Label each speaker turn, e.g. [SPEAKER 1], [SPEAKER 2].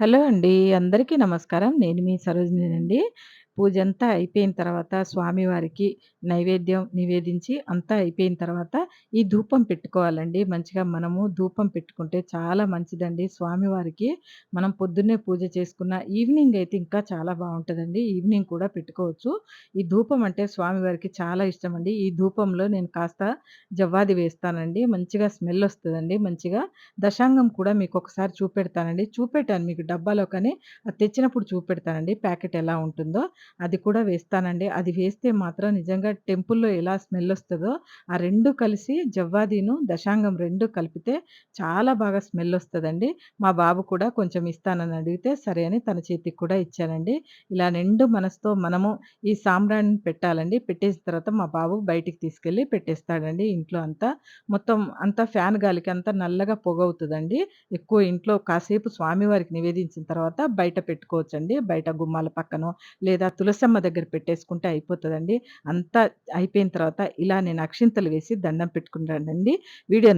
[SPEAKER 1] Hello అండి. అందరికీ నమస్కారం. నేను మీ సరోజినినండి. పూజ అంతా అయిపోయిన తర్వాత స్వామివారికి నైవేద్యం నివేదించి అంతా అయిపోయిన తర్వాత ఈ ధూపం పెట్టుకోవాలండి. మంచిగా మనము ధూపం పెట్టుకుంటే చాలా మంచిదండి. స్వామివారికి మనం పొద్దున్నే పూజ చేసుకున్న ఈవినింగ్ అయితే ఇంకా చాలా బాగుంటుందండి ఈవినింగ్ కూడా పెట్టుకోవచ్చు. ఈ ధూపం అంటే స్వామివారికి చాలా ఇష్టం అండి ఈ ధూపంలో నేను కాస్త జవ్వాది వేస్తానండి. మంచిగా స్మెల్ వస్తుందండి మంచిగా దశాంగం కూడా మీకు ఒకసారి చూపెడతానండి. చూపెట్టాను మీకు డబ్బాలో కానీ అది తెచ్చినప్పుడు చూపెడతానండి ప్యాకెట్ ఎలా ఉంటుందో. అది కూడా వేస్తానండి. అది వేస్తే మాత్రం నిజంగా టెంపుల్‌లో ఎలా స్మెల్ వస్తుందో ఆ రెండు కలిసి జవ్వాదీను, దశాంగం రెండు కలిపితే చాలా బాగా స్మెల్ వస్తుందండి మా బాబు కూడా కొంచెం ఇస్తానని అడిగితే, సరే అని తన చేతికి కూడా ఇచ్చానండి. ఇలా నిండు మనసుతో మనము ఈ సాంబ్రాన్ని పెట్టాలండి. పెట్టేసిన తర్వాత మా బాబు బయటికి తీసుకెళ్ళి పెట్టేస్తాడండి ఇంట్లో అంతా. మొత్తం అంతా ఫ్యాన్ గాలికి అంతా నల్లగా పొగవుతదండి. ఎక్కువ ఇంట్లో కాసేపు స్వామివారికి నివేదించిన తర్వాత బయట పెట్టుకోవచ్చండి. బయట గుమ్మాల పక్కన లేదా తులసమ్మ దగ్గర పెట్టేసుకుంటే అయిపోతుందండి అంతా అయిపోయిన తర్వాత ఇలా నేను అక్షింతలు వేసి దండం పెట్టుకుంటానండి. వీడియో